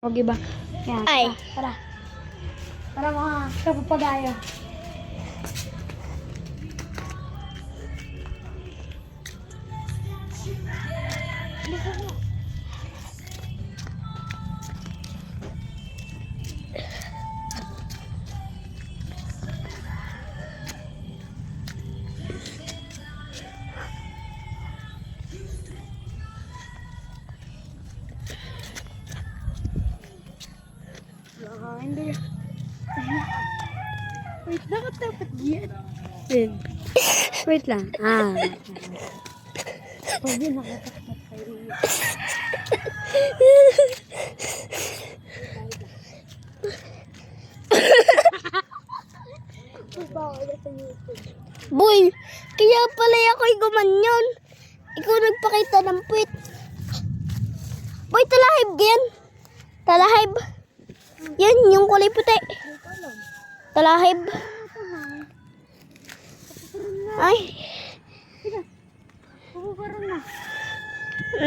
Okay ba? Yan. Ay. Tara. Tara mga kapapagayo. Ah, Wait, dapat dapat yan. Wait. Wait lang. Ah. Pag yun, nakatakot kayo. Boy, kaya pala ako'y gumanyon. Ikaw nagpakita ng puwit. Boy, talahib yan. Talahib. Yan, yung kulay puti. Talahib. Ay,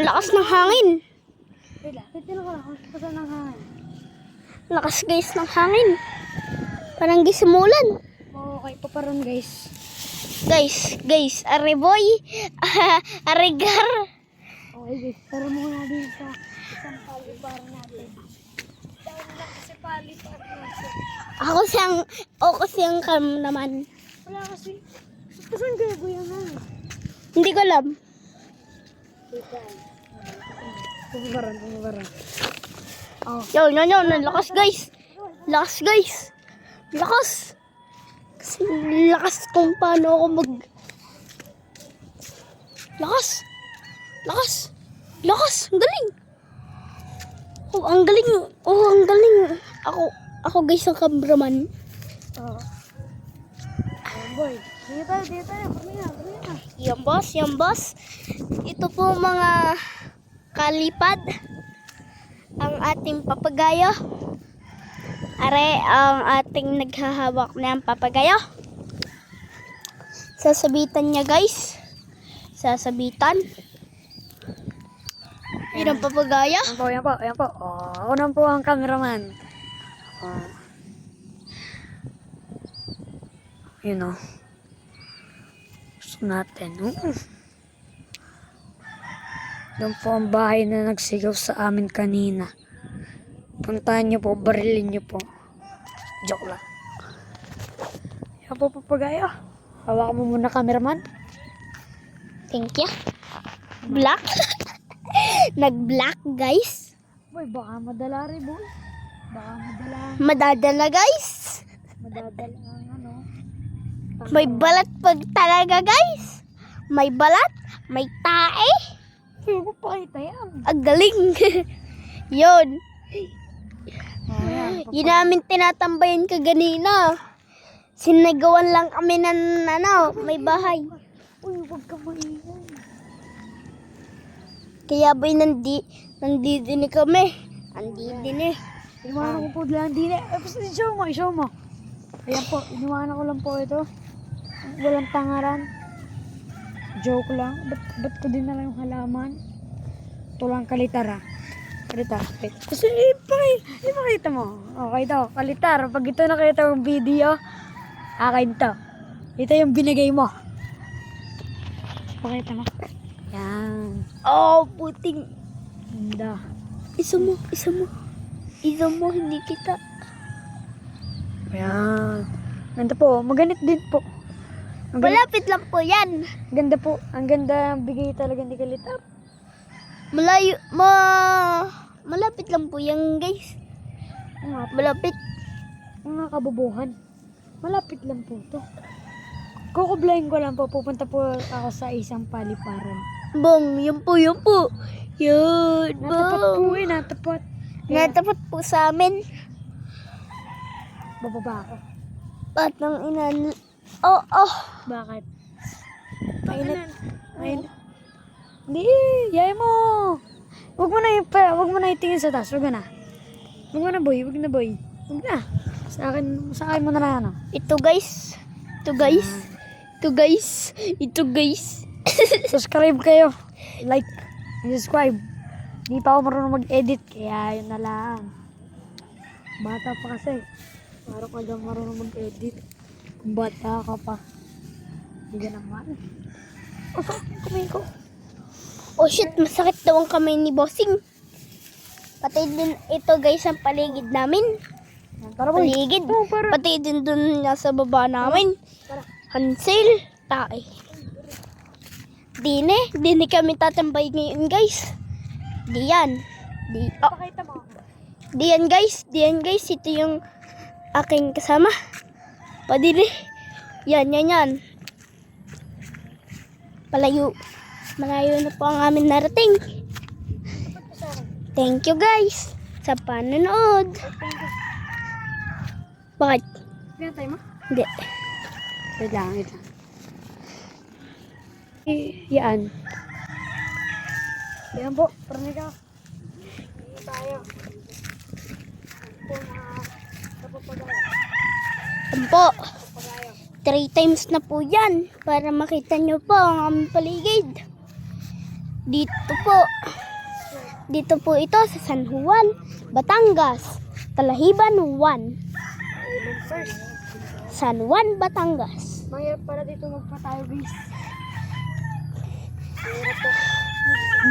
lakas ng hangin. Lakas guys ng hangin. Parang gisimulan. Okay, paparon guys. Guys, guys, are boy. are gar. Okay guys, tara muna din sa isang paliparan natin. Kasi. Ako siyang, ako siyang kam naman. Wala kasi. Saan kaya ko yung hangin? Hindi ko alam. Pupuparan, pupuparan. Oh. Yo, yo, yo, ang lakas guys. Lakas guys. Lakas. Kasi lakas kung paano ako mag... Lakas. Lakas. Lakas. Ang galing. Oh, ang galing. Oh, ang galing. Ako, ako guys ang cameraman. Oo. Ayan boy. Dito tayo, dito tayo. Kami na, kami na. Yan boss, yan boss. Ito po mga kalipad. Ang ating papagayo. Are, ang ating naghahawak na ang papagayo. Sasabitan niya guys. Sasabitan. Yun ang papagayo. Ayan po, ayan po, ayan po. Oh, ako na po ang cameraman. Oh. Yun o. Gusto natin. Oh. Doon po ang bahay na nagsigaw sa amin kanina. Puntahan niyo po, barilin niyo po. Joke lang. Yan po papagayo. Hawakan mo muna cameraman. Thank you. Black. Nag-black guys. Boy, baka madala rin boy. Baka madala. Madadala guys. Madadala ang ano. May balat pag talaga guys. May balat, may tae. Hindi ko pakita yan. Ang galing. Yun. Oh, yan. Yun namin tinatambayan kaganina. Sinagawan lang kami ng ano, may bahay. Uy, huwag ka maingay. Kaya boy nandi, nandito din kami. Andi din eh. Iniwanan ko po lang din. Eh, basta show mo, show mo. Ayan po, iniwanan ko lang po ito. Walang tangaran. Joke lang. Ba't, ba't ko din na lang yung halaman? Ito kalitara. Kalitara. Wait. Kasi ipakita, ipakita mo. Okay to, kalitara. Pag ito nakita yung video, akin to. Ito yung binigay mo. Pakita mo. Yan. Oh, puting. Ganda. Isa mo, isa mo. Isa mo, hindi kita. Yan. Ganda po. Maganit din po. Ang ganda, Malapit lang po yan. ganda po. Ang ganda ang bigay talaga ni Kalitar. Malayo, ma... Malapit lang po yan guys. Mga, Malapit. mga kabubuhan. Malapit lang po to. Kukublayin ko lang po. Pupunta po ako sa isang paliparan. Bong, yun po, yun po. Yun, Natapat po bong. eh. Natapat. Kaya, Natapat po sa amin. bababa ako. At ng inan... Oh, oh. Bakit? Mainit. Ayun. Hindi, yaya mo. Huwag mo na huwag mo na itingin sa taas. Huwag na. Huwag mo na boy, huwag na boy. Huwag na. Sa akin, sa akin mo na lang ano. Ito guys. Ito guys. Ito guys. Ito guys. Subscribe kayo. Like, subscribe. Hindi pa ako marunong mag-edit, kaya yun na lang. Bata pa kasi. Parang ka daw marunong mag-edit. Kung bata ka pa. Hindi ka naman. Oh, kamay ko. Oh shit, masakit daw ang kamay ni Bossing. Pati din ito guys ang paligid namin. Tara. Paligid. Oo, para. Pati din dun nasa baba namin. Hansel, tae. Dine, dine kami tatambay ngayon guys. Diyan. Di, oh, Pakita mo. diyan guys, diyan guys, ito yung aking kasama. Padine. Yan, yan, yan. Palayo. Malayo na po ang amin narating. Thank you guys sa panonood. Bakit? Pinatay mo? Hindi. Wait lang, wait lang. Yan. Yan po, parang ka. Hindi tayo. Po na kapapagawa. Yan po. Kapapagayo. Three times na po yan para makita nyo po ang aming paligid. Dito po. Dito po ito sa San Juan, Batangas. Talahiban 1. Ayun first. San Juan, Batangas. Mahirap para dito magpatayo guys.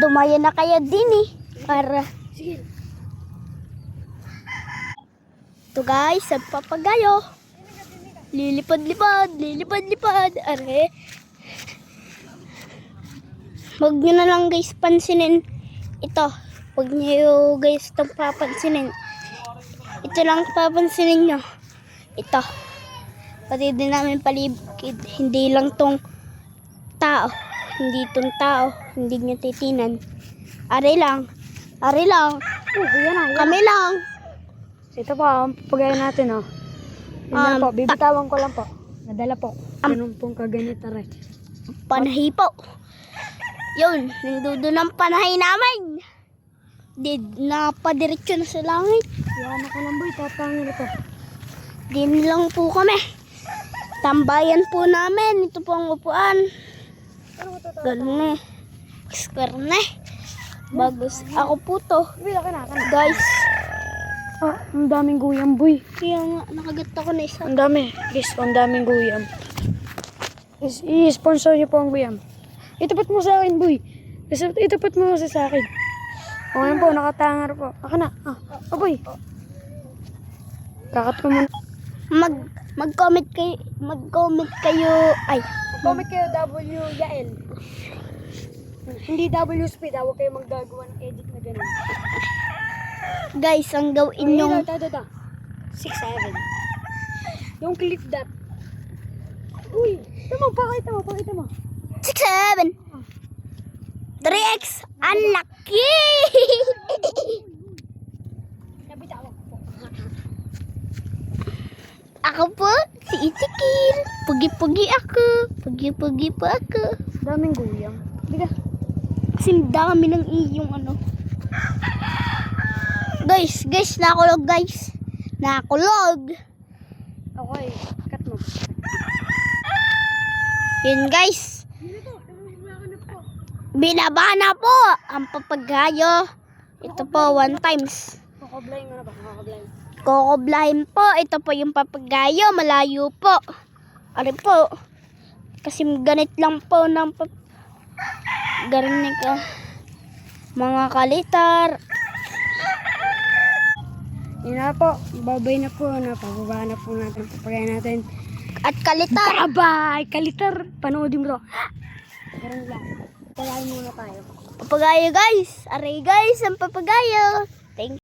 Dumaya na kayo din eh. Para to guys, ang papagayo. Lilipad-lipad, lilipad-lipad. Are. Huwag nyo na lang guys pansinin ito. Huwag nyo guys itong papansinin. Ito lang papansinin nyo. Ito. Pati din namin paligid. Hindi lang tong tao. Hindi tong tao. Hindi nyo titinan. Are lang. Are lang. Oh, yan na. Yan. Kami lang. Ito po, ang papagayo natin oh. Lang Um, po, bibitawan ko lang po. Nadala po. Um, Ganun pong kaganito rin. Panahi po. Yun, nandudo ng panahi namin. Di, napadiretso na sa langit. Yan ako lang boy, tatangin ito. Din lang po kami. Tambayan po namin. Ito po ang upuan. Ganun na. Square na. Bagus. Ako po to. Guys, Ah, ang daming guyam boy. kaya nga nakagat ako na isa. Ang dami. Guys, ang daming guyam. Is, i-sponsor niyo po ang guyam. Itapat mo sa akin, boy. Itapat mo kasi sa akin. O yan po, nakatangar po. Aka na. Ah, oh, boy. Kakat ko muna. Mag mag-comment kayo, mag-comment kayo. Ay, Comment kayo W Yael. Hindi W speed, ah. Huwag kayo maggagawa ng edit na ganun. guys, ang gawin Yung... yung Ito, ito, ito. 6-7. Yung clip that. Uy, ito mo, pakita mo, pakita mo. 6, 7. 3x. Ang laki! Nabita ako. Ako po, si Itikil. Pugi-pugi ako. Pugi-pugi po ako. Daming guyam. Biga. Kasi dami ng iyong ano. Guys, guys, nakulog guys. Nakulog. Okay, cut mo. Yun guys. Binaba na po ang papagayo. Ito po, one times. Makablind mo na ba? Makablind. Kokoblahin po. Ito po yung papagayo. Malayo po. Ari po. Kasi ganit lang po ng pap... Ganit ka. Mga kalitar. Yun na po. Babay na po. Napababa na po natin. Papagay natin. At kalitar. Bye-bye! Kalitar! Panoodin mo to. Ganun lang. Pagayin muna tayo. Papagayo guys. Aray guys, ang papagayo. Thank